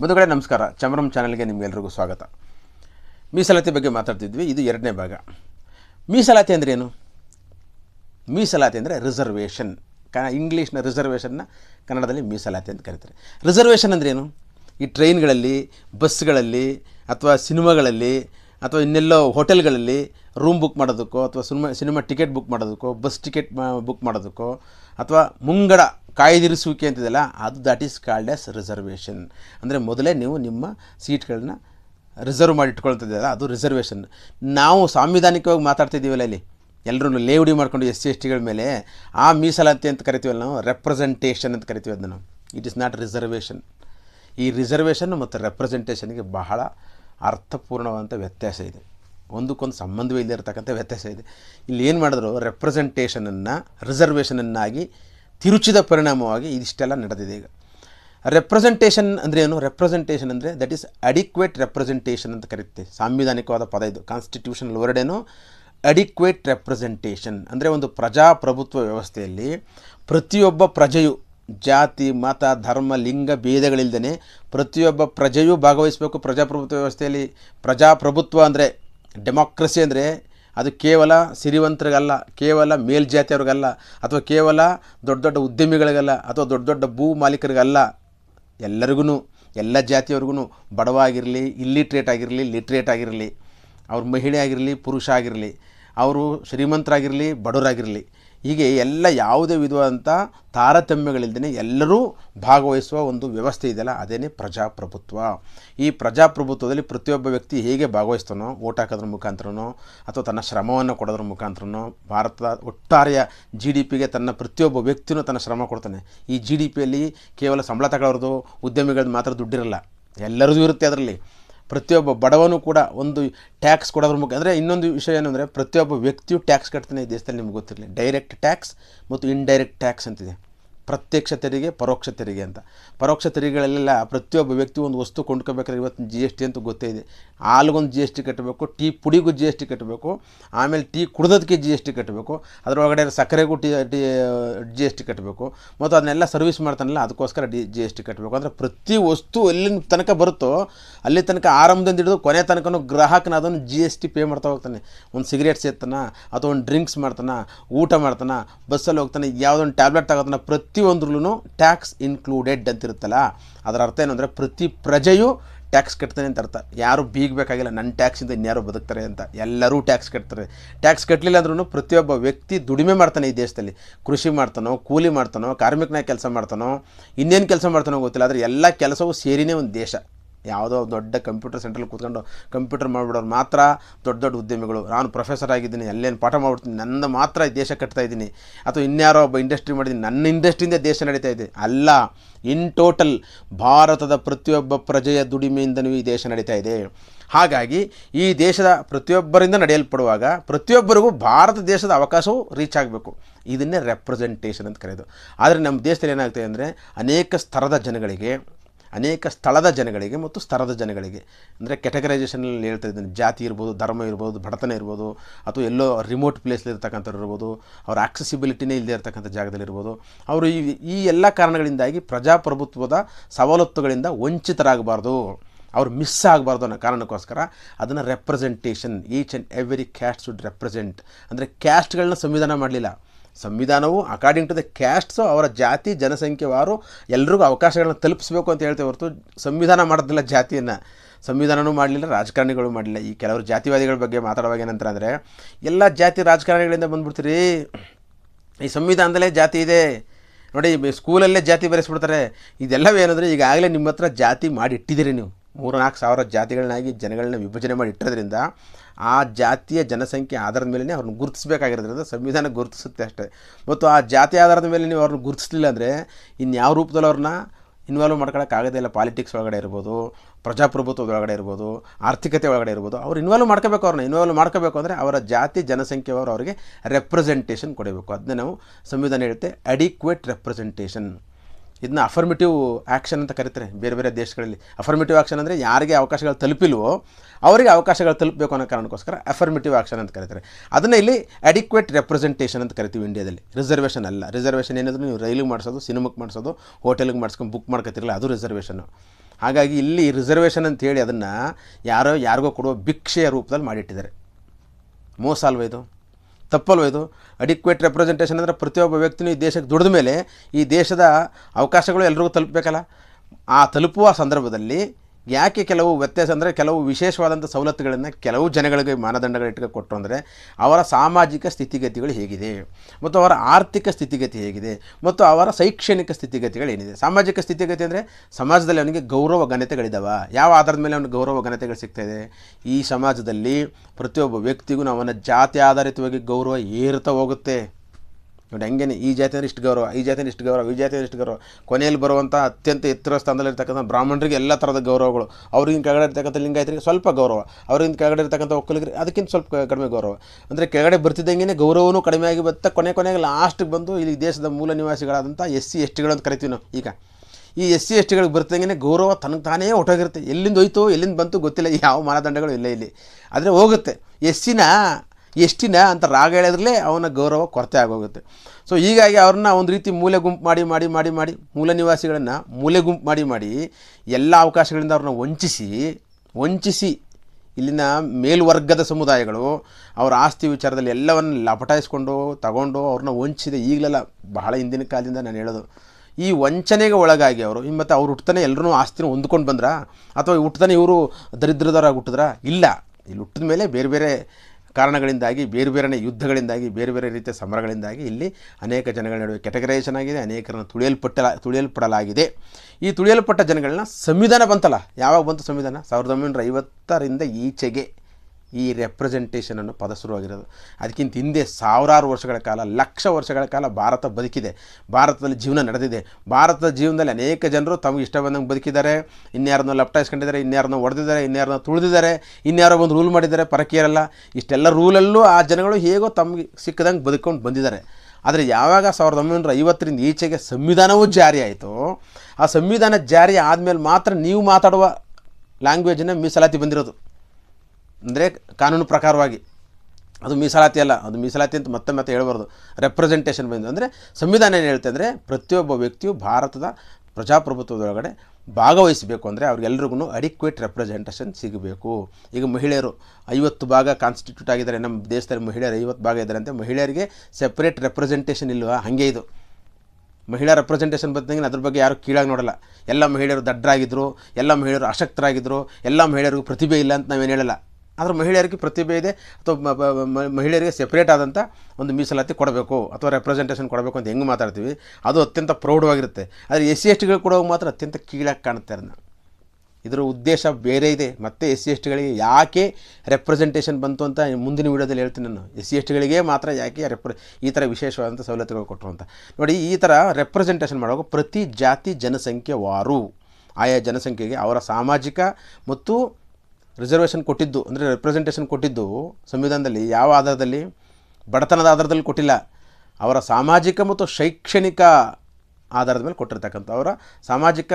ಬಂಧುಗಳೇ ನಮಸ್ಕಾರ. ಚಮರಂ ಚಾನಲ್ಗೆ ನಿಮಗೆಲ್ರಿಗೂ ಸ್ವಾಗತ. ಮೀಸಲಾತಿ ಬಗ್ಗೆ ಮಾತಾಡ್ತಿದ್ವಿ. ಇದು ಎರಡನೇ ಭಾಗ. ಮೀಸಲಾತಿ ಅಂದರೆ ಏನು ಮೀಸಲಾತಿ ಅಂದರೆ ರಿಸರ್ವೇಷನ್ ಕ ಇಂಗ್ಲೀಷ್ನ ರಿಸರ್ವೇಷನ್ನ ಕನ್ನಡದಲ್ಲಿ ಮೀಸಲಾತಿ ಅಂತ ಕರೀತಾರೆ. ರಿಸರ್ವೇಷನ್ ಅಂದ್ರೇನು? ಈ ಟ್ರೈನ್ಗಳಲ್ಲಿ ಬಸ್ಗಳಲ್ಲಿ ಅಥವಾ ಸಿನಿಮಾಗಳಲ್ಲಿ ಅಥವಾ ಇನ್ನೆಲ್ಲೋ ಹೋಟೆಲ್ಗಳಲ್ಲಿ ರೂಮ್ ಬುಕ್ ಮಾಡೋದಕ್ಕೋ ಅಥವಾ ಸಿನಿಮಾ ಸಿನಿಮಾ ಟಿಕೆಟ್ ಬುಕ್ ಮಾಡೋದಕ್ಕೋ ಬಸ್ ಟಿಕೆಟ್ ಬುಕ್ ಮಾಡೋದಕ್ಕೋ ಅಥವಾ ಮುಂಗಡ ಕಾಯ್ದಿರಿಸುವಿಕೆ ಅಂತಿದೆಯಲ್ಲ, ಅದು that is called as reservation ಅಂದರೆ ಮೊದಲೇ ನೀವು ನಿಮ್ಮ ಸೀಟ್ಗಳನ್ನ ರಿಸರ್ವ್ ಮಾಡಿ ಇಟ್ಕೊಳ್ತಿದ್ದೀರಲ್ಲ, ಅದು ರಿಸರ್ವೇಷನ್ ನಾವು ಸಾಂವಿಧಾನಿಕವಾಗಿ ಮಾತಾಡ್ತಿದ್ದೀವಲ್ಲ ಇಲ್ಲಿ. ಎಲ್ಲರೂ ಲೇವಡಿ ಮಾಡ್ಕೊಂಡು ಎಸ್ ಸಿ, ಎಸ್ ಟಿಗಳ ಮೇಲೆ ಆ ಮೀಸಲಾತಿ ಅಂತ ಕರಿತೀವಲ್ಲ ನಾವು ರೆಪ್ರೆಸೆಂಟೇಷನ್ ಅಂತ ಕರಿತೀವಿ ಅದನ್ನು ಇಟ್ ಇಸ್ ನಾಟ್ ರಿಸರ್ವೇಷನ್ ಈ ರಿಸರ್ವೇಷನ್ ಮತ್ತು ರೆಪ್ರೆಸೆಂಟೇಷನ್ಗೆ ಬಹಳ ಅರ್ಥಪೂರ್ಣವಾದಂಥ ವ್ಯತ್ಯಾಸ ಇದೆ. ಒಂದಕ್ಕೊಂದು ಸಂಬಂಧವೇ ಇಲ್ಲದಿರತಕ್ಕಂಥ ವ್ಯತ್ಯಾಸ ಇದೆ. ಇಲ್ಲಿ ಏನು ಮಾಡಿದ್ರು? ರೆಪ್ರೆಸೆಂಟೇಷನನ್ನು ರಿಸರ್ವೇಷನನ್ನಾಗಿ ತಿರುಚಿದ ಪರಿಣಾಮವಾಗಿ ಇದಿಷ್ಟೆಲ್ಲ ನಡೆದಿದೆ ಈಗ. ರೆಪ್ರೆಸೆಂಟೇಷನ್ ಅಂದರೆ ಏನು? ರೆಪ್ರೆಸೆಂಟೇಷನ್ ಅಂದರೆ ದಟ್ ಈಸ್ ಅಡಿಕ್ವೇಟ್ ರೆಪ್ರೆಸೆಂಟೇಷನ್ ಅಂತ ಕರೀತೆ ಸಾಂವಿಧಾನಿಕವಾದ ಪದ ಇದು. ಕಾನ್ಸ್ಟಿಟ್ಯೂಷನಲ್ ವರ್ಡೇನು ಅಡಿಕ್ವೇಟ್ ರೆಪ್ರೆಸೆಂಟೇಷನ್ ಅಂದರೆ ಒಂದು ಪ್ರಜಾಪ್ರಭುತ್ವ ವ್ಯವಸ್ಥೆಯಲ್ಲಿ ಪ್ರತಿಯೊಬ್ಬ ಪ್ರಜೆಯು ಜಾತಿ, ಮತ, ಧರ್ಮ, ಲಿಂಗ ಭೇದಗಳಿಲ್ಲದೇ ಪ್ರತಿಯೊಬ್ಬ ಪ್ರಜೆಯೂ ಭಾಗವಹಿಸಬೇಕು. ಪ್ರಜಾಪ್ರಭುತ್ವ ವ್ಯವಸ್ಥೆಯಲ್ಲಿ ಪ್ರಜಾಪ್ರಭುತ್ವ ಅಂದರೆ ಡೆಮಾಕ್ರಸಿ ಅಂದರೆ ಅದು ಕೇವಲ ಸಿರಿವಂತರಿಗಲ್ಲ, ಕೇವಲ ಮೇಲ್ಜಾತಿಯವ್ರಿಗಲ್ಲ, ಅಥವಾ ಕೇವಲ ದೊಡ್ಡ ದೊಡ್ಡ ಉದ್ಯಮಿಗಳಿಗಲ್ಲ, ಅಥವಾ ದೊಡ್ಡ ದೊಡ್ಡ ಭೂ ಮಾಲೀಕರಿಗಲ್ಲ. ಎಲ್ಲರಿಗೂ ಎಲ್ಲ ಜಾತಿಯವ್ರಿಗೂ ಬಡವ ಆಗಿರಲಿ ಇಲ್ಲಿಟ್ರೇಟ್ ಆಗಿರಲಿ ಲಿಟ್ರೇಟ್ ಆಗಿರಲಿ, ಅವ್ರ ಮಹಿಳೆ ಆಗಿರಲಿ, ಪುರುಷ ಆಗಿರಲಿ, ಅವರು ಶ್ರೀಮಂತರಾಗಿರಲಿ, ಬಡವರಾಗಿರಲಿ ಹೀಗೆ ಎಲ್ಲ ಯಾವುದೇ ವಿಧವಾದಂಥ ತಾರತಮ್ಯಗಳಿಲ್ಲದೇ ಎಲ್ಲರೂ ಭಾಗವಹಿಸುವ ಒಂದು ವ್ಯವಸ್ಥೆ ಇದೆಯಲ್ಲ, ಅದೇನೇ ಪ್ರಜಾಪ್ರಭುತ್ವ. ಈ ಪ್ರಜಾಪ್ರಭುತ್ವದಲ್ಲಿ ಪ್ರತಿಯೊಬ್ಬ ವ್ಯಕ್ತಿ ಹೇಗೆ ಭಾಗವಹಿಸ್ತಾನೋ ಓಟ್ ಹಾಕೋದ್ರ ಮುಖಾಂತರನೋ, ಅಥವಾ ತನ್ನ ಶ್ರಮವನ್ನು ಕೊಡೋದ್ರ ಮುಖಾಂತರನೋ, ಭಾರತದ ಒಟ್ಟಾರೆಯ ಜಿ ಡಿ ಪಿಗೆ ತನ್ನ ಪ್ರತಿಯೊಬ್ಬ ವ್ಯಕ್ತಿಯೂ ತನ್ನ ಶ್ರಮ ಕೊಡ್ತಾನೆ. ಈ ಜಿ ಡಿ ಪಿಯಲ್ಲಿ ಕೇವಲ ಸಂಬಳ ತಗೊಳ್ಳೋರ್ದು, ಉದ್ಯಮಿಗಳದ್ದು ಮಾತ್ರ ದುಡ್ಡಿರಲ್ಲ. ಎಲ್ಲರದು ಇರುತ್ತೆ ಅದರಲ್ಲಿ. ಪ್ರತಿಯೊಬ್ಬ ಬಡವನು ಕೂಡ ಒಂದು ಟ್ಯಾಕ್ಸ್ ಕೊಡೋದ್ರ ಮುಖ ಅಂದರೆ ಇನ್ನೊಂದು ವಿಷಯ ಏನಂದರೆ ಪ್ರತಿಯೊಬ್ಬ ವ್ಯಕ್ತಿಯು ಟ್ಯಾಕ್ಸ್ ಕಟ್ತಾನೆ ಈ ದೇಶದಲ್ಲಿ ನಿಮ್ಗೆ ಗೊತ್ತಿರಲಿ. ಡೈರೆಕ್ಟ್ ಟ್ಯಾಕ್ಸ್ ಮತ್ತು ಇನ್ಡೈರೆಕ್ಟ್ ಟ್ಯಾಕ್ಸ್ ಅಂತಿದೆ. ಪ್ರತ್ಯಕ್ಷ ತೆರಿಗೆ, ಪರೋಕ್ಷ ತೆರಿಗೆ ಅಂತ. ಪರೋಕ್ಷ ತೆರಿಗೆಗಳಲ್ಲೆಲ್ಲ ಪ್ರತಿಯೊಬ್ಬ ವ್ಯಕ್ತಿ ಒಂದು ವಸ್ತು ಕೊಂಡ್ಕೋಬೇಕಾದ್ರೆ ಇವತ್ತು ಜಿ ಎಸ್ ಟಿ ಅಂತ ಗೊತ್ತೇ ಇದೆ. ಹಾಲ್ಗೊಂದು ಜಿ ಎಸ್ ಟಿ ಕಟ್ಟಬೇಕು, ಟೀ ಪುಡಿಗೂ ಜಿ ಎಸ್ ಟಿ ಕಟ್ಟಬೇಕು, ಆಮೇಲೆ ಟೀ ಕುಡ್ದೋದಕ್ಕೆ ಜಿ ಎಸ್ ಟಿ ಕಟ್ಟಬೇಕು, ಅದರೊಳಗಡೆ ಸಕ್ಕರೆಗೂ T T G S T ಕಟ್ಟಬೇಕು, ಮತ್ತು ಅದನ್ನೆಲ್ಲ ಸರ್ವಿಸ್ ಮಾಡ್ತಾನಲ್ಲ, ಅದಕ್ಕೋಸ್ಕರ ಡಿ ಜಿ ಎಸ್ ಟಿ ಕಟ್ಟಬೇಕು. ಅಂದರೆ ಪ್ರತಿ ವಸ್ತು ಎಲ್ಲಿನ ತನಕ ಬರುತ್ತೋ, ಅಲ್ಲಿ ತನಕ ಆರಂಭದಿಂದ ಹಿಡಿದು ಕೊನೆ ತನಕನೂ ಗ್ರಾಹಕನ ಅದನ್ನು ಜಿ ಎಸ್ ಟಿ ಪೇ ಮಾಡ್ತಾ ಹೋಗ್ತಾನೆ. ಒಂದು ಸಿಗರೇಟ್ಸ್ ಎತ್ತಾನ, ಅಥವಾ ಒಂದು ಡ್ರಿಂಕ್ಸ್ ಮಾಡ್ತಾನ, ಊಟ ಮಾಡ್ತಾನ, ಬಸ್ಸಲ್ಲಿ ಹೋಗ್ತಾನೆ ಯಾವುದೊಂದು ಟ್ಯಾಬ್ಲೆಟ್ ತಗೋತಾನೆ ತಗೋತಾನ ಪ್ರತಿಯೊಂದ್ರಲ್ಲೂ ಟ್ಯಾಕ್ಸ್ ಇನ್ಕ್ಲೂಡೆಡ್ ಅಂತಿರುತ್ತಲ್ಲ. ಅದರ ಅರ್ಥ ಏನು ಪ್ರತಿ ಪ್ರಜೆಯು ಟ್ಯಾಕ್ಸ್ ಕಟ್ತಾನೆ ಅಂತ ಅರ್ಥ. ಯಾರು ಬೀಗಬೇಕಾಗಿಲ್ಲ ನನ್ನ ಟ್ಯಾಕ್ಸಿಂದ ಇನ್ಯಾರು ಬದುಕ್ತಾರೆ ಅಂತ. ಎಲ್ಲರೂ ಟ್ಯಾಕ್ಸ್ ಕಟ್ತಾರೆ. ಟ್ಯಾಕ್ಸ್ ಕಟ್ಟಲಿಲ್ಲ ಅಂದ್ರೂ ಪ್ರತಿಯೊಬ್ಬ ವ್ಯಕ್ತಿ ದುಡಿಮೆ ಮಾಡ್ತಾನೆ ಈ ದೇಶದಲ್ಲಿ. ಕೃಷಿ ಮಾಡ್ತಾನೋ, ಕೂಲಿ ಮಾಡ್ತಾನೋ, ಕಾರ್ಮಿಕನಾಗಿ ಕೆಲಸ ಮಾಡ್ತಾನೋ, ಇನ್ನೇನು ಕೆಲಸ ಮಾಡ್ತಾನೋ ಗೊತ್ತಿಲ್ಲ, ಆದರೆ ಎಲ್ಲ ಕೆಲಸವೂ ಸೇರಿನೇ ಒಂದು ದೇಶ. ಯಾವುದೋ ದೊಡ್ಡ ಕಂಪ್ಯೂಟರ್ ಸೆಂಟ್ರಲ್ಲಿ ಕೂತ್ಕೊಂಡು ಕಂಪ್ಯೂಟರ್ ಮಾಡಿಬಿಡೋರು ಮಾತ್ರ ದೊಡ್ಡ ದೊಡ್ಡ ಉದ್ಯಮಿಗಳು. ನಾನು ಪ್ರೊಫೆಸರ್ ಆಗಿದ್ದೀನಿ, ಅಲ್ಲೇನು ಪಾಠ ಮಾಡ್ಬಿಡ್ತೀನಿ ನನ್ನ ಮಾತ್ರ ದೇಶ ಕಟ್ತಾ ಇದ್ದೀನಿ. ಅಥವಾ ಇನ್ಯಾರೋ ಒಬ್ಬ ಇಂಡಸ್ಟ್ರಿ ಮಾಡಿದ್ದೀನಿ, ನನ್ನ ಇಂಡಸ್ಟ್ರಿಯಿಂದ ದೇಶ ನಡೀತಾ ಇದೆ. ಅಲ್ಲ ಇನ್ ಟೋಟಲ್ ಭಾರತದ ಪ್ರತಿಯೊಬ್ಬ ಪ್ರಜೆಯ ದುಡಿಮೆಯಿಂದನೂ ಈ ದೇಶ ನಡೀತಾ ಇದೆ. ಹಾಗಾಗಿ ಈ ದೇಶದ ಪ್ರತಿಯೊಬ್ಬರಿಂದ ನಡೆಯಲ್ಪಡುವಾಗ ಪ್ರತಿಯೊಬ್ಬರಿಗೂ ಭಾರತ ದೇಶದ ಅವಕಾಶವು ರೀಚ್ ಆಗಬೇಕು. ಇದನ್ನೇ ರೆಪ್ರೆಸೆಂಟೇಷನ್ ಅಂತ ಕರೆಯೋದು. ಆದರೆ ನಮ್ಮ ದೇಶದಲ್ಲಿ ಏನಾಗ್ತದೆ ಅಂದರೆ ಅನೇಕ ಸ್ತರದ ಜನಗಳಿಗೆ ಅನೇಕ ಸ್ಥಳದ ಜನಗಳಿಗೆ ಮತ್ತು ಸ್ತರದ ಜನಗಳಿಗೆ. ಅಂದರೆ ಕೆಟಗರೈಸೇಷನಲ್ಲಿ ಹೇಳ್ತಾ ಇದ್ದೀನಿ. ಜಾತಿ ಇರ್ಬೋದು, ಧರ್ಮ ಇರ್ಬೋದು, ಬಡತನ ಇರ್ಬೋದು, ಅಥವಾ ಎಲ್ಲೋ ರಿಮೋಟ್ ಪ್ಲೇಸ್ಲಿ ಇರ್ತಕ್ಕಂಥವ್ರು ಇರ್ಬೋದು, ಅವ್ರ ಆಕ್ಸೆಸಿಬಿಲಿಟಿನೇ ಇಲ್ಲದೆ ಇರ್ತಕ್ಕಂಥ ಜಾಗದಲ್ಲಿರ್ಬೋದು ಅವರು ಈ ಈ ಎಲ್ಲ ಕಾರಣಗಳಿಂದಾಗಿ ಪ್ರಜಾಪ್ರಭುತ್ವದ ಸವಲತ್ತುಗಳಿಂದ ವಂಚಿತರಾಗಬಾರ್ದು. ಅವ್ರು ಮಿಸ್ ಆಗಬಾರ್ದು ಅನ್ನೋ ಕಾರಣಕ್ಕೋಸ್ಕರ ಅದನ್ನು representation each and every caste should represent ಅಂದರೆ ಕ್ಯಾಸ್ಟ್ಗಳನ್ನ ಸಂವಿಧಾನ ಮಾಡಲಿಲ್ಲ. ಸಂವಿಧಾನವು ಅಕಾರ್ಡಿಂಗ್ ಟು ದ ಕ್ಯಾಸ್ಟ್ಸು ಅವರ ಜಾತಿ ಜನಸಂಖ್ಯೆವಾರು ಎಲ್ರಿಗೂ ಅವಕಾಶಗಳನ್ನ ತಲುಪಿಸಬೇಕು ಅಂತ ಹೇಳ್ತೇವೆ ಹೊರತು ಸಂವಿಧಾನ ಮಾಡೋದಿಲ್ಲ ಜಾತಿಯನ್ನು. ಸಂವಿಧಾನವೂ ಮಾಡಲಿಲ್ಲ, ರಾಜಕಾರಣಿಗಳು ಮಾಡಲಿಲ್ಲ. ಈ ಕೆಲವರು ಜಾತಿವಾದಿಗಳ ಬಗ್ಗೆ ಮಾತಾಡುವಾಗ ಏನಂತ ಅಂದರೆ, ಎಲ್ಲ ಜಾತಿ ರಾಜಕಾರಣಿಗಳಿಂದ ಬಂದ್ಬಿಡ್ತೀರಿ. ಈ ಸಂವಿಧಾನದಲ್ಲೇ ಜಾತಿ ಇದೆ. ನೋಡಿ, ಸ್ಕೂಲಲ್ಲೇ ಜಾತಿ ಬರೆಸ್ಬಿಡ್ತಾರೆ. ಇದೆಲ್ಲವೇನಂದರೆ, ಈಗಾಗಲೇ ನಿಮ್ಮ ಹತ್ರ ಜಾತಿ ಮಾಡಿ ಇಟ್ಟಿದ್ದೀರಿ ನೀವು. ಮೂರು ನಾಲ್ಕು ಸಾವಿರ ಜಾತಿಗಳನ್ನಾಗಿ ಜನಗಳನ್ನ ವಿಭಜನೆ ಮಾಡಿ ಇಟ್ಟಿರೋದ್ರಿಂದ ಆ ಜಾತಿಯ ಜನಸಂಖ್ಯೆ ಆಧಾರದ ಮೇಲೆ ಅವ್ರನ್ನ ಗುರುತಿಸಬೇಕಾಗಿರೋದ್ರಿಂದ ಸಂವಿಧಾನ ಗುರುತಿಸುತ್ತೆ ಅಷ್ಟೇ. ಮತ್ತು ಆ ಜಾತಿ ಆಧಾರದ ಮೇಲೆ ನೀವು ಅವ್ರನ್ನ ಗುರುತಿಸಲಿಲ್ಲ ಅಂದರೆ ಇನ್ಯಾವ ರೂಪದಲ್ಲಿ ಅವ್ರನ್ನ ಇನ್ವಾಲ್ವ್ ಮಾಡ್ಕೊಳಕ್ಕಾಗೋದೇ ಇಲ್ಲ. ಪಾಲಿಟಿಕ್ಸ್ ಒಳಗಡೆ ಇರ್ಬೋದು, ಪ್ರಜಾಪ್ರಭುತ್ವದ ಒಳಗಡೆ ಇರ್ಬೋದು, ಆರ್ಥಿಕತೆ ಒಳಗಡೆ ಇರ್ಬೋದು. ಅವ್ರು ಇನ್ವಾಲ್ವ್ ಮಾಡ್ಕೋಬೇಕು ಅವ್ರನ್ನ. ಇನ್ವಾಲ್ವ್ ಮಾಡ್ಕೋಬೇಕು ಅಂದರೆ ಅವರ ಜಾತಿ ಜನಸಂಖ್ಯೆಯವರು ಅವರಿಗೆ ರೆಪ್ರೆಸೆಂಟೇಷನ್ ಕೊಡಬೇಕು. ಅದನ್ನೇ ನಾವು ಸಂವಿಧಾನ ಹೇಳುತ್ತೆ ಅಡಿಕ್ವೇಟ್ ರೆಪ್ರೆಸೆಂಟೇಷನ್ ಇದನ್ನ ಅಫರ್ಮೇಟಿವ್ ಆ್ಯಕ್ಷನ್ ಅಂತ ಕರೀತಾರೆ ಬೇರೆ ಬೇರೆ ದೇಶಗಳಲ್ಲಿ. ಅಫರ್ಮೇಟಿವ್ ಆ್ಯಕ್ಷನ್ ಅಂದರೆ ಯಾರಿಗೆ ಅವಕಾಶಗಳು ತಲುಪಿಲ್ವೋ ಅವರಿಗೆ ಅವಕಾಶಗಳು ತಲುಪಬೇಕು ಅನ್ನೋ ಕಾರಣಕ್ಕೋಸ್ಕರ ಅಫರ್ಮೇಟಿವ್ ಆ್ಯಕ್ಷನ್ ಅಂತ ಕರೀತಾರೆ. ಅದನ್ನು ಇಲ್ಲಿ ಅಡಿಕ್ವೇಟ್ ರೆಪ್ರೆಸೆಂಟೇಷನ್ ಅಂತ ಕರಿತೀವಿ ಇಂಡಿಯಾದಲ್ಲಿ. ರಿಸರ್ವೇಷನ್ ಅಲ್ಲ. ರಿಸರ್ವೇಷನ್ ಏನಾದರೂ ನೀವು ರೈಲಿಗೆ ಮಾಡಿಸೋದು ಸಿನಿಮಾಕ್ಕೆ ಮಾಡಿಸೋದು ಹೋಟೆಲ್ಗೆ ಮಾಡಿಸ್ಕೊಂಡು ಬುಕ್ ಮಾಡ್ಕೊತಿರಲ್ಲ, ಅದು ರಿಸರ್ವೇಷನ್ನು ಹಾಗಾಗಿ ಇಲ್ಲಿ ರಿಸರ್ವೇಷನ್ ಅಂತೇಳಿ ಅದನ್ನು ಯಾರೋ, ಯಾರಿಗೋ ಕೊಡುವ ಭಿಕ್ಷೆಯ ರೂಪದಲ್ಲಿ ಮಾಡಿಟ್ಟಿದ್ದಾರೆ. ಮೋಸ ಅಲ್ವ ಇದು? ತಪ್ಪಲ್ವ ಇದು? ಅಡಿಕ್ವೇಟ್ ರೆಪ್ರೆಸೆಂಟೇಷನ್ ಅಂದರೆ ಪ್ರತಿಯೊಬ್ಬ ವ್ಯಕ್ತಿನೂ ಈ ದೇಶಕ್ಕೆ ದುಡಿದ ಮೇಲೆ ಈ ದೇಶದ ಅವಕಾಶಗಳು ಎಲ್ರಿಗೂ ತಲುಪಬೇಕಲ್ಲ? ಆ ತಲುಪುವ ಸಂದರ್ಭದಲ್ಲಿ ಯಾಕೆ ಕೆಲವು ವ್ಯತ್ಯಾಸ ಅಂದರೆ ಕೆಲವು ವಿಶೇಷವಾದಂಥ ಸವಲತ್ತುಗಳನ್ನು ಕೆಲವು ಜನಗಳಿಗೆ ಮಾನದಂಡಗಳ ಕೊಟ್ಟರು ಅಂದರೆ ಅವರ ಸಾಮಾಜಿಕ ಸ್ಥಿತಿಗತಿಗಳು ಹೇಗಿದೆ, ಮತ್ತು ಅವರ ಆರ್ಥಿಕ ಸ್ಥಿತಿಗತಿ ಹೇಗಿದೆ, ಮತ್ತು ಅವರ ಶೈಕ್ಷಣಿಕ ಸ್ಥಿತಿಗತಿಗಳು ಏನಿದೆ. ಸಾಮಾಜಿಕ ಸ್ಥಿತಿಗತಿ ಅಂದರೆ ಸಮಾಜದಲ್ಲಿ ಅವನಿಗೆ ಗೌರವ ಘನತೆಗಳಿದ್ದಾವ ಯಾವ ಆಧಾರದ ಮೇಲೆ ಅವನಿಗೆ ಗೌರವ ಘನತೆಗಳು ಸಿಗ್ತಾ ಇದೆ? ಈ ಸಮಾಜದಲ್ಲಿ ಪ್ರತಿಯೊಬ್ಬ ವ್ಯಕ್ತಿಗೂ ಅವನ ಜಾತಿ ಆಧಾರಿತವಾಗಿ ಗೌರವ ಏರುತ್ತಾ ಹೋಗುತ್ತೆ. ನೋಡಿ ಈ ಜಾತಿಯಲ್ಲಿ ಇಷ್ಟು ಗೌರವ, ಈ ಜಾತಿಯಲ್ಲಿ ಇಷ್ಟು ಗೌರವ, ಈ ಜಾತಿಯಲ್ಲಿ ಇಷ್ಟು ಗೌರವ. ಕೊನೆಯಲ್ಲಿ ಬರುವಂಥ ಅತ್ಯಂತ ಎತ್ತರ ಸ್ಥಾನದಲ್ಲಿರ್ತಕ್ಕಂಥ ಬ್ರಾಹ್ಮಣರಿಗೆ ಎಲ್ಲ ಥರದ ಗೌರವಗಳು. ಅವ್ರಿಗಿಂತ ಕೆಳಗಡೆ ಇರ್ತಕ್ಕಂಥ ಲಿಂಗಾಯತರಿಗೆ ಸ್ವಲ್ಪ ಗೌರವ. ಅವ್ರಿಗಿಂತ ಕೆಳಗಡೆ ಇರ್ತಕ್ಕಂಥ ಒಕ್ಕಲಿಗರಿಗೆ ಅದಕ್ಕಿಂತ ಸ್ವಲ್ಪ ಕಡಿಮೆ ಗೌರವ. ಅಂದರೆ ಕೆಳಗಡೆ ಬರ್ತಿದ್ದಂಗೆ ಗೌರವನೂ ಕಡಿಮೆ ಆಗಿ ಬರ್ತಾ ಕೊನೆ ಕೊನೆಗೆ ಲಾಸ್ಟಿಗೆ ಬಂದು ಇಲ್ಲಿ ದೇಶದ ಮೂಲ ನಿವಾಸಿಗಳಾದಂಥ ಎಸ್ ಸಿ, ಎಸ್ ಟಿಗಳು ಅಂತ ಕರಿತೀವಿ ನಾವು ಈಗ. ಈ ಎಸ್ ಸಿ, ಎಸ್ ಟಿಗಳಿಗೆ ಬರ್ತಿದ್ದಂಗೆ ಗೌರವ ತನಗೆ ತಾನೇ ಹೊಟ್ಟೋಗಿರುತ್ತೆ ಎಲ್ಲಿಂದ ಹೋಯ್ತು, ಎಲ್ಲಿಂದ ಬಂತು ಗೊತ್ತಿಲ್ಲ. ಯಾವ ಮಾನದಂಡಗಳು ಇಲ್ಲ ಇಲ್ಲಿ. ಆದರೆ ಹೋಗುತ್ತೆ. ಎಸ್ಸಿನ ಎಷ್ಟಿನ ಅಂತ ರಾಗ ಹೇಳಿದ್ರಲ್ಲೇ ಅವನ ಗೌರವ ಕೊರತೆ ಆಗೋಗುತ್ತೆ. ಸೊ ಹೀಗಾಗಿ ಅವ್ರನ್ನ ಒಂದು ರೀತಿ ಮೂಲೆ ಗುಂಪು ಮಾಡಿ ಮಾಡಿ ಮಾಡಿ ಮಾಡಿ, ಮೂಲ ನಿವಾಸಿಗಳನ್ನು ಮೂಲೆ ಗುಂಪು ಮಾಡಿ ಮಾಡಿ ಎಲ್ಲ ಅವಕಾಶಗಳಿಂದ ಅವ್ರನ್ನ ವಂಚಿಸಿ ವಂಚಿಸಿ ಇಲ್ಲಿನ ಮೇಲ್ವರ್ಗದ ಸಮುದಾಯಗಳು ಅವರ ಆಸ್ತಿ ವಿಚಾರದಲ್ಲಿ ಎಲ್ಲವನ್ನು ಲಪಟಾಯಿಸ್ಕೊಂಡು, ತಗೊಂಡು ಅವ್ರನ್ನ ವಂಚಿಸಿದೆ ಈಗಲೆಲ್ಲ ಬಹಳ ಹಿಂದಿನ ಕಾಲದಿಂದ ನಾನು ಹೇಳೋದು. ಈ ವಂಚನೆಗೆ ಒಳಗಾಗಿ ಅವರು ಮತ್ತು ಅವ್ರು ಹುಟ್ಟತಾನೆ ಎಲ್ಲರೂ ಆಸ್ತಿನ ಹೊಂದ್ಕೊಂಡು ಬಂದ್ರಾ? ಅಥವಾ ಹುಟ್ಟತಾನೆ ಇವರು ದರಿದ್ರದವರಾಗಿ ಹುಟ್ಟಿದ್ರಾ? ಇಲ್ಲ. ಇಲ್ಲಿ ಹುಟ್ಟಿದ ಮೇಲೆ ಬೇರೆ ಬೇರೆ ಕಾರಣಗಳಿಂದಾಗಿ, ಬೇರೆ ಬೇರೆ ಯುದ್ಧಗಳಿಂದಾಗಿ, ಬೇರೆ ಬೇರೆ ರೀತಿಯ ಸಮರಗಳಿಂದಾಗಿ ಇಲ್ಲಿ ಅನೇಕ ಜನಗಳ ನಡುವೆ ಕೆಟಗರೈಸೇಷನ್ ಆಗಿದೆ, ಅನೇಕರನ್ನು ತುಳಿಯಲ್ಪಟ್ಟಲ, ತುಳಿಯಲ್ಪಡಲಾಗಿದೆ. ಈ ತುಳಿಯಲ್ಪಟ್ಟ ಜನಗಳನ್ನ ಸಂವಿಧಾನ ಬಂತಲ್ಲ? ಯಾವಾಗ ಬಂತು ಸಂವಿಧಾನ? ಸಾವಿರದ ಒಂಬೈನೂರ ಐವತ್ತರಿಂದ ಈಚೆಗೆ. ಈ ರೆಪ್ರೆಸೆಂಟೇಷನ್ ಅನ್ನು ಪದ ಶುರುವಾಗಿರೋದು. ಅದಕ್ಕಿಂತ ಹಿಂದೆ ಸಾವಿರಾರು ವರ್ಷಗಳ ಕಾಲ, ಲಕ್ಷ ವರ್ಷಗಳ ಕಾಲ ಭಾರತ ಬದುಕಿದೆ. ಭಾರತದಲ್ಲಿ ಜೀವನ ನಡೆದಿದೆ. ಭಾರತದ ಜೀವನದಲ್ಲಿ ಅನೇಕ ಜನರು ತಮಗೆ ಇಷ್ಟ ಬಂದಂಗೆ ಬದುಕಿದ್ದಾರೆ. ಇನ್ಯಾರನ್ನೋ ಲಪ್ಟಾಯಿಸ್ಕೊಂಡಿದ್ದಾರೆ, ಇನ್ಯಾರನ್ನೋ ಹೊಡೆದಿದ್ದಾರೆ ಇನ್ಯಾರನ್ನೋ ತುಳಿದಿದ್ದಾರೆ, ಇನ್ಯಾರೋ ಒಂದು ರೂಲ್ ಮಾಡಿದ್ದಾರೆ, ಪರಕೀಯರಲ್ಲ. ಇಷ್ಟೆಲ್ಲ ರೂಲಲ್ಲೂ ಆ ಜನಗಳು ಹೇಗೋ ತಮಗೆ ಸಿಕ್ಕದಂಗೆ ಬದುಕೊಂಡು ಬಂದಿದ್ದಾರೆ. ಆದರೆ ಯಾವಾಗ ಸಾವಿರದ ಒಂಬೈನೂರ ಐವತ್ತರಿಂದ ಈಚೆಗೆ ಸಂವಿಧಾನವೂ ಜಾರಿ ಆಯಿತು, ಆ ಸಂವಿಧಾನ ಜಾರಿ ಆದಮೇಲೆ ಮಾತ್ರ ನೀವು ಮಾತಾಡುವ ಲ್ಯಾಂಗ್ವೇಜನ್ನು ಮೀಸಲಾತಿ ಬಂದಿರೋದು. ಅಂದರೆ ಕಾನೂನು ಪ್ರಕಾರವಾಗಿ. ಅದು ಮೀಸಲಾತಿ ಅಲ್ಲ, ಅದು ಮೀಸಲಾತಿ ಅಂತ ಮತ್ತೆ ಮತ್ತೆ ಹೇಳಬಾರ್ದು. ರೆಪ್ರೆಸೆಂಟೇಷನ್ ಬಂದು, ಅಂದರೆ ಸಂವಿಧಾನ ಏನು ಹೇಳ್ತೆ ಅಂದರೆ ಪ್ರತಿಯೊಬ್ಬ ವ್ಯಕ್ತಿಯು ಭಾರತದ ಪ್ರಜಾಪ್ರಭುತ್ವದೊಳಗಡೆ ಭಾಗವಹಿಸಬೇಕು ಅಂದರೆ ಅವ್ರಿಗೆಲ್ರಿಗೂ ಅಡಿಕ್ವೇಟ್ ರೆಪ್ರೆಸೆಂಟೇಷನ್ ಸಿಗಬೇಕು. ಈಗ ಮಹಿಳೆಯರು ಐವತ್ತು ಭಾಗ ಕಾನ್ಸ್ಟಿಟ್ಯೂಟ್ ಆಗಿದ್ದಾರೆ. ನಮ್ಮ ದೇಶದಲ್ಲಿ ಮಹಿಳೆಯರು ಐವತ್ತು ಭಾಗ ಇದ್ದಾರೆ ಅಂತ, ಮಹಿಳೆಯರಿಗೆ ಸೆಪ್ರೇಟ್ ರೆಪ್ರೆಸೆಂಟೇಷನ್ ಇಲ್ವಾ? ಹಾಗೆ ಇದು. ಮಹಿಳಾ ರೆಪ್ರೆಸೆಂಟೇಷನ್ ಬಂದಂಗೆ ಅದ್ರ ಬಗ್ಗೆ ಯಾರು ಕೀಳಾಗಿ ನೋಡಲ್ಲ. ಎಲ್ಲ ಮಹಿಳೆಯರು ದಡ್ಡರಾಗಿದ್ದರು ಎಲ್ಲ ಮಹಿಳೆಯರು ಅಶಕ್ತರಾಗಿದ್ದರು ಎಲ್ಲ ಮಹಿಳೆಯರಿಗೂ ಪ್ರತಿಭೆ ಇಲ್ಲ ಅಂತ ನಾವೇನು ಹೇಳಲ್ಲ. ಆದರೆ ಮಹಿಳೆಯರಿಗೆ ಪ್ರತಿಭೆ ಇದೆ ಅಥವಾ ಮಹಿಳೆಯರಿಗೆ ಸೆಪ್ರೇಟ್ ಆದಂಥ ಒಂದು ಮೀಸಲಾತಿ ಕೊಡಬೇಕು ಅಥವಾ ರೆಪ್ರೆಸೆಂಟೇಷನ್ ಕೊಡಬೇಕು ಅಂತ ಹೆಂಗೆ ಮಾತಾಡ್ತೀವಿ, ಅದು ಅತ್ಯಂತ ಪ್ರೌಢವಾಗಿರುತ್ತೆ ಆದರೆ ಎಸ್ ಸಿ ಎಸ್ ಟಿಗಳು ಕೊಡುವಾಗ ಮಾತ್ರ ಅತ್ಯಂತ ಕೀಳಾಗಿ ಕಾಣುತ್ತೆ ಅದನ್ನು. ಇದರ ಉದ್ದೇಶ ಬೇರೆ ಇದೆ. ಮತ್ತೆ ಎಸ್ ಸಿ ಎಸ್ ಟಿಗಳಿಗೆ ಯಾಕೆ ರೆಪ್ರೆಸೆಂಟೇಷನ್ ಬಂತು ಅಂತ ಮುಂದಿನ ವೀಡಿಯೋದಲ್ಲಿ ಹೇಳ್ತೀನಿ ನಾನು. ಎಸ್ ಸಿ ಎಸ್ ಟಿಗಳಿಗೆ ಮಾತ್ರ ಯಾಕೆ ರೆಪ್ರೆ ಈ ಥರ ವಿಶೇಷವಾದಂಥ ಸವಲತ್ತುಗಳು ಕೊಟ್ಟರು ಅಂತ. ನೋಡಿ, ಈ ಥರ ರೆಪ್ರೆಸೆಂಟೇಷನ್ ಮಾಡುವಾಗ ಪ್ರತಿ ಜಾತಿ ಜನಸಂಖ್ಯೆ ವಾರು. ಆಯಾ ಜನಸಂಖ್ಯೆಗೆ ಅವರ ಸಾಮಾಜಿಕ ಮತ್ತು ರಿಸರ್ವೇಷನ್ ಕೊಟ್ಟಿದ್ದು, ಅಂದರೆ ರೆಪ್ರೆಸೆಂಟೇಷನ್ ಕೊಟ್ಟಿದ್ದು ಸಂವಿಧಾನದಲ್ಲಿ ಯಾವ ಆಧಾರದಲ್ಲಿ? ಬಡತನದ ಆಧಾರದಲ್ಲಿ ಕೊಟ್ಟಿಲ್ಲ. ಅವರ ಸಾಮಾಜಿಕ ಮತ್ತು ಶೈಕ್ಷಣಿಕ ಆಧಾರದ ಮೇಲೆ ಕೊಟ್ಟಿರ್ತಕ್ಕಂಥ ಅವರ ಸಾಮಾಜಿಕ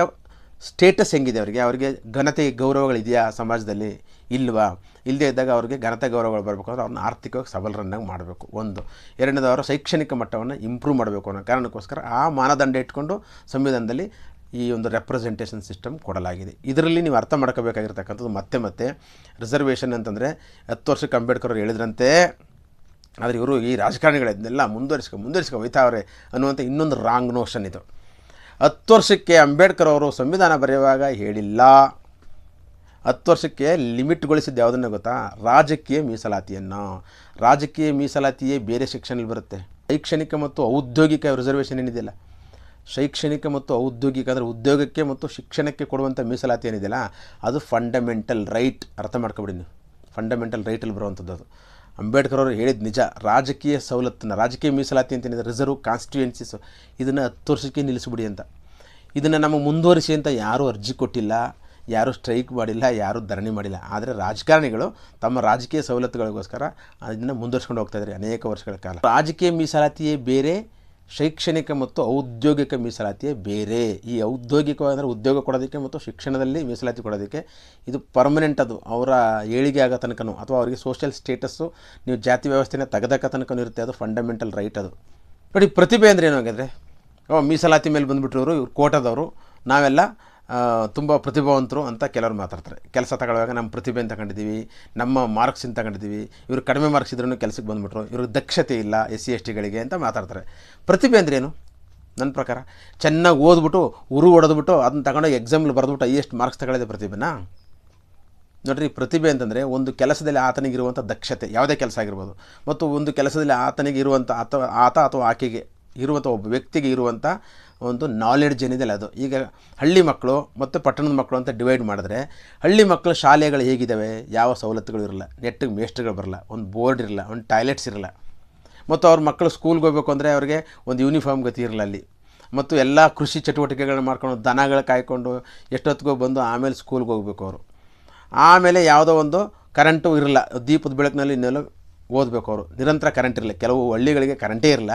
ಸ್ಟೇಟಸ್ ಹೆಂಗಿದೆ ಅವರಿಗೆ? ಅವರಿಗೆ ಘನತೆ, ಗೌರವಗಳಿದೆಯಾ ಸಮಾಜದಲ್ಲಿ? ಇಲ್ವಾ? ಇಲ್ಲದೇ ಇದ್ದಾಗ ಅವರಿಗೆ ಘನತೆ, ಗೌರವಗಳು ಬರಬೇಕು ಅಂದರೆ ಅವ್ರನ್ನ ಆರ್ಥಿಕವಾಗಿ ಸಬಲರನ್ನಾಗಿ ಮಾಡಬೇಕು. ಒಂದು. ಎರಡನೇದು ಅವರ ಶೈಕ್ಷಣಿಕ ಮಟ್ಟವನ್ನು ಇಂಪ್ರೂವ್ ಮಾಡಬೇಕು ಅನ್ನೋ ಕಾರಣಕ್ಕೋಸ್ಕರ ಆ ಮಾನದಂಡ ಇಟ್ಕೊಂಡು ಸಂವಿಧಾನದಲ್ಲಿ ಈ ಒಂದು ರೆಪ್ರೆಸೆಂಟೇಷನ್ ಸಿಸ್ಟಮ್ ಕೊಡಲಾಗಿದೆ. ಇದರಲ್ಲಿ ನೀವು ಅರ್ಥ ಮಾಡ್ಕೋಬೇಕಾಗಿರ್ತಕ್ಕಂಥದ್ದು ಮತ್ತೆ ಮತ್ತೆ ರಿಸರ್ವೇಷನ್ ಅಂತಂದರೆ ಹತ್ತು ವರ್ಷಕ್ಕೆ ಅಂಬೇಡ್ಕರ್ ಅವರು ಹೇಳಿದ್ರಂತೆ, ಆದರೆ ಇವರು ಈ ರಾಜಕಾರಣಿಗಳನ್ನೆಲ್ಲ ಮುಂದುವರಿಸ್ಕೊ ಮುಂದುವರಿಸ್ಕೊ ಹೋಯ್ತಾವ್ರೆ ಅನ್ನುವಂಥ ಇನ್ನೊಂದು ರಾಂಗ್ ನೋಷನ್ ಇದು. ಹತ್ತು ವರ್ಷಕ್ಕೆ ಅಂಬೇಡ್ಕರ್ ಅವರು ಸಂವಿಧಾನ ಬರೆಯುವಾಗ ಹೇಳಿಲ್ಲ. ಹತ್ತು ವರ್ಷಕ್ಕೆ ಲಿಮಿಟ್ಗೊಳಿಸಿದ್ದು ಯಾವುದನ್ನು ಗೊತ್ತಾ? ರಾಜಕೀಯ ಮೀಸಲಾತಿಯನ್ನು. ರಾಜಕೀಯ ಮೀಸಲಾತಿಯೇ ಬೇರೆ ಸೆಕ್ಷನಲ್ಲಿ ಬರುತ್ತೆ. ಶೈಕ್ಷಣಿಕ ಮತ್ತು ಔದ್ಯೋಗಿಕ ರಿಸರ್ವೇಷನ್ ಏನಿದೆಯಲ್ಲ? ಶೈಕ್ಷಣಿಕ ಮತ್ತು ಔದ್ಯೋಗಿಕ, ಅಂದರೆ ಉದ್ಯೋಗಕ್ಕೆ ಮತ್ತು ಶಿಕ್ಷಣಕ್ಕೆ ಕೊಡುವಂಥ ಮೀಸಲಾತಿ ಏನಿದೆಯಲ್ಲ, ಅದು ಫಂಡಮೆಂಟಲ್ ರೈಟ್ ಅರ್ಥ ಮಾಡ್ಕೊಬಿಡಿ ನೀವು. ಫಂಡಮೆಂಟಲ್ ರೈಟಲ್ಲಿ ಬರುವಂಥದ್ದು ಅದು. ಅಂಬೇಡ್ಕರ್ ಅವರು ಹೇಳಿದ ನಿಜ, ರಾಜಕೀಯ ಸವಲತ್ತನ್ನು, ರಾಜಕೀಯ ಮೀಸಲಾತಿ ಅಂತ ಏನಿದೆ ರಿಸರ್ವ್ ಕಾನ್ಸ್ಟಿಟ್ಯೂಯೆನ್ಸಿಸ್ ಇದನ್ನು ಹತ್ತು ವರ್ಷಕ್ಕೆ ನಿಲ್ಲಿಸಿಬಿಡಿ ಅಂತ. ಇದನ್ನು ನಮಗೆ ಮುಂದುವರಿಸಿ ಅಂತ ಯಾರೂ ಅರ್ಜಿ ಕೊಟ್ಟಿಲ್ಲ, ಯಾರೂ ಸ್ಟ್ರೈಕ್ ಮಾಡಿಲ್ಲ, ಯಾರೂ ಧರಣಿ ಮಾಡಿಲ್ಲ. ಆದರೆ ರಾಜಕಾರಣಿಗಳು ತಮ್ಮ ರಾಜಕೀಯ ಸವಲತ್ತುಗಳಿಗೋಸ್ಕರ ಅದನ್ನು ಮುಂದುವರ್ಸ್ಕೊಂಡು ಹೋಗ್ತಾ ಇದ್ದಾರೆ ಅನೇಕ ವರ್ಷಗಳ ಕಾಲ. ರಾಜಕೀಯ ಮೀಸಲಾತಿಯೇ ಬೇರೆ ಶೈಕ್ಷಣಿಕ ಮತ್ತು ಔದ್ಯೋಗಿಕ ಮೀಸಲಾತಿಯೇ ಬೇರೆ. ಈ ಔದ್ಯೋಗಿಕ ಅಂದರೆ ಉದ್ಯೋಗ ಕೊಡೋದಕ್ಕೆ ಮತ್ತು ಶಿಕ್ಷಣದಲ್ಲಿ ಮೀಸಲಾತಿ ಕೊಡೋದಕ್ಕೆ ಇದು ಪರ್ಮನೆಂಟ್ ಅದು. ಅವರ ಏಳಿಗೆ ಆಗೋ ತನಕನೂ ಅಥವಾ ಅವರಿಗೆ ಸೋಷಿಯಲ್ ಸ್ಟೇಟಸ್ಸು ನೀವು ಜಾತಿ ವ್ಯವಸ್ಥೆನ ತೆಗೆದಕ್ಕ ತನಕನೂ ಇರುತ್ತೆ. ಅದು ಫಂಡಮೆಂಟಲ್ ರೈಟ್ ಅದು. ನೋಡಿ, ಪ್ರತಿಭೆ ಅಂದರೆ ಏನು ಹಾಗಾದರೆ, ಓ ಮೀಸಲಾತಿ ಮೇಲೆ ಬಂದುಬಿಟ್ರು ಇವರು ಇವ್ರು ಕೋಟದವರು, ನಾವೆಲ್ಲ ತುಂಬ ಪ್ರತಿಭಾವಂತರು ಅಂತ ಕೆಲವರು ಮಾತಾಡ್ತಾರೆ. ಕೆಲಸ ತಗೊಳ್ಳುವಾಗ ನಮ್ಮ ಪ್ರತಿಭೆಯನ್ನು ತಗೊಂಡಿದ್ದೀವಿ ನಮ್ಮ ಮಾರ್ಕ್ಸಿಂದ ತಗೊಂಡಿದ್ದೀವಿ ಇವರು ಕಡಿಮೆ ಮಾರ್ಕ್ಸ್ ಇದ್ರೂ ಕೆಲಸಕ್ಕೆ ಬಂದುಬಿಟ್ರು, ಇವ್ರಿಗೆ ದಕ್ಷತೆ ಇಲ್ಲ ಎಸ್ ಸಿ ಎಸ್ ಟಿಗಳಿಗೆ ಅಂತ ಮಾತಾಡ್ತಾರೆ. ಪ್ರತಿಭೆ ಅಂದ್ರೇನು ನನ್ನ ಪ್ರಕಾರ, ಚೆನ್ನಾಗಿ ಓದ್ಬಿಟ್ಟು, ಉರು ಹೊಡೆದ್ಬಿಟ್ಟು, ಅದನ್ನ ತಗೊಂಡೋಗಿ ಎಕ್ಸಾಮ್ಲಿ ಬರೆದ್ಬಿಟ್ಟು ಎಷ್ಟು ಮಾರ್ಕ್ಸ್ ತಗೊಳ್ಳೋದೇ ಪ್ರತಿಭೆನಾ? ನೋಡ್ರಿ, ಪ್ರತಿಭೆ ಅಂತಂದರೆ ಒಂದು ಕೆಲಸದಲ್ಲಿ ಆತನಿಗಿರುವಂಥ ದಕ್ಷತೆ, ಯಾವುದೇ ಕೆಲಸ ಆಗಿರ್ಬೋದು. ಮತ್ತು ಒಂದು ಕೆಲಸದಲ್ಲಿ ಆತನಿಗೆ ಇರುವಂಥ ಅಥವಾ ಆತ ಅಥವಾ ಆಕೆಗೆ ಇರುವಂಥ ಒಬ್ಬ ವ್ಯಕ್ತಿಗೆ ಇರುವಂಥ ಒಂದು ನಾಲೆಡ್ಜ್ ಏನಿದೆ ಅದು. ಈಗ ಹಳ್ಳಿ ಮಕ್ಕಳು ಮತ್ತು ಪಟ್ಟಣದ ಮಕ್ಕಳು ಅಂತ ಡಿವೈಡ್ ಮಾಡಿದ್ರೆ ಹಳ್ಳಿ ಮಕ್ಕಳು ಶಾಲೆಗಳು ಹೇಗಿದ್ದಾವೆ ಯಾವ ಸವಲತ್ತುಗಳು ಇರಲ್ಲ. ನೆಟ್ಟಿಗೆ ಮೇಸ್ಟ್ಗಳು ಬರಲ್ಲ. ಒಂದು ಬೋರ್ಡ್ ಇರಲ್ಲ. ಒಂದು ಟಾಯ್ಲೆಟ್ಸ್ ಇರಲ್ಲ. ಮತ್ತು ಅವ್ರ ಮಕ್ಕಳು ಸ್ಕೂಲ್ಗೆ ಹೋಗ್ಬೇಕು ಅಂದರೆ ಅವ್ರಿಗೆ ಒಂದು ಯೂನಿಫಾರ್ಮ್ ಗತಿ ಇರಲ್ಲ ಅಲ್ಲಿ. ಮತ್ತು ಎಲ್ಲ ಕೃಷಿ ಚಟುವಟಿಕೆಗಳನ್ನ ಮಾಡ್ಕೊಂಡು ದನಗಳು ಕಾಯ್ಕೊಂಡು ಎಷ್ಟೊತ್ತಿಗೋ ಬಂದು ಆಮೇಲೆ ಸ್ಕೂಲ್ಗೆ ಹೋಗ್ಬೇಕು ಅವರು. ಆಮೇಲೆ ಯಾವುದೋ ಒಂದು ಕರೆಂಟು ಇರಲ್ಲ. ದೀಪದ ಬೆಳಕಿನಲ್ಲಿ ಇನ್ನೆಲ್ಲ ಓದಬೇಕು ಅವರು. ನಿರಂತರ ಕರೆಂಟ್ ಇರಲಿ ಕೆಲವು ಹಳ್ಳಿಗಳಿಗೆ ಕರೆಂಟೇ ಇರಲ್ಲ.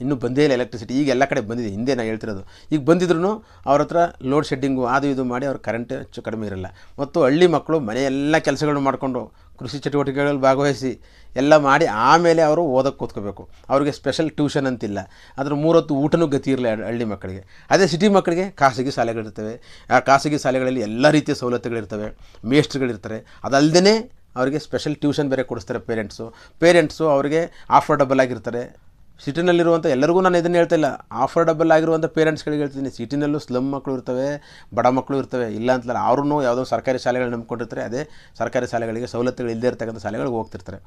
ಇನ್ನೂ ಬಂದೇ ಇಲ್ಲ ಎಲೆಕ್ಟ್ರಿಸಿಟಿ ಈಗ ಎಲ್ಲ ಕಡೆ ಬಂದಿದೆ. ಹಿಂದೆ ನಾನು ಹೇಳ್ತಿರೋದು. ಈಗ ಬಂದಿದ್ರು ಅವ್ರ ಹತ್ರ ಲೋಡ್ ಶೆಡ್ಡಿಂಗು ಅದು ಇದು ಮಾಡಿ ಅವ್ರ ಕರೆಂಟ್ ಹೆಚ್ಚು ಕಡಿಮೆ ಇರಲ್ಲ. ಮತ್ತು ಹಳ್ಳಿ ಮಕ್ಕಳು ಮನೆ ಎಲ್ಲ ಕೆಲಸಗಳನ್ನು ಮಾಡಿಕೊಂಡು ಕೃಷಿ ಚಟುವಟಿಕೆಗಳಲ್ಲಿ ಭಾಗವಹಿಸಿ ಎಲ್ಲ ಮಾಡಿ ಆಮೇಲೆ ಅವರು ಓದಕ್ಕೆ ಕೂತ್ಕೋಬೇಕು. ಅವ್ರಿಗೆ ಸ್ಪೆಷಲ್ ಟ್ಯೂಷನ್ ಅಂತಿಲ್ಲ. ಅದ್ರ ಮೂರೊತ್ತು ಊಟನೂ ಗತಿ ಇರಲ್ಲ ಹಳ್ಳಿ ಮಕ್ಕಳಿಗೆ. ಅದೇ ಸಿಟಿ ಮಕ್ಕಳಿಗೆ ಖಾಸಗಿ ಶಾಲೆಗಳಿರ್ತವೆ. ಆ ಖಾಸಗಿ ಶಾಲೆಗಳಲ್ಲಿ ಎಲ್ಲ ರೀತಿಯ ಸವಲತ್ತುಗಳಿರ್ತವೆ. ಮೇಸ್ಟ್ರುಗಳಿರ್ತಾರೆ ಅದಲ್ಲದೇ ಅವರಿಗೆ ಸ್ಪೆಷಲ್ ಟ್ಯೂಷನ್ ಬೇರೆ ಕೊಡಿಸ್ತಾರೆ ಪೇರೆಂಟ್ಸು ಪೇರೆಂಟ್ಸು ಅವರಿಗೆ ಆಫರ್ಡಬಲ್ ಆಗಿರ್ತಾರೆ. ಸಿಟಿನಲ್ಲಿರುವಂಥ ಎಲ್ಲರಿಗೂ ನಾನು ಇದನ್ನು ಹೇಳ್ತಾ ಇಲ್ಲ. ಆಫರ್ಡಬಲ್ ಆಗಿರುವಂಥ ಪೇರೆಂಟ್ಸ್ಗಳಿಗೆ ಹೇಳ್ತೀನಿ. ಸಿಟಿನಲ್ಲೂ ಸ್ಲಮ್ ಮಕ್ಕಳು ಇರ್ತವೆ, ಬಡ ಮಕ್ಕಳು ಇರ್ತವೆ. ಇಲ್ಲ ಅಂತಲ್ಲ ಅವ್ರೂ ಯಾವುದೋ ಸರ್ಕಾರಿ ಶಾಲೆಗಳು ನಂಬ್ಕೊಂಡಿರ್ತಾರೆ. ಅದೇ ಸರ್ಕಾರಿ ಶಾಲೆಗಳಿಗೆ ಸವಲತ್ತುಗಳು ಇಲ್ಲದೇ ಇರ್ತಕ್ಕಂಥ ಶಾಲೆಗಳಿಗೆ ಹೋಗ್ತಿರ್ತಾರೆ.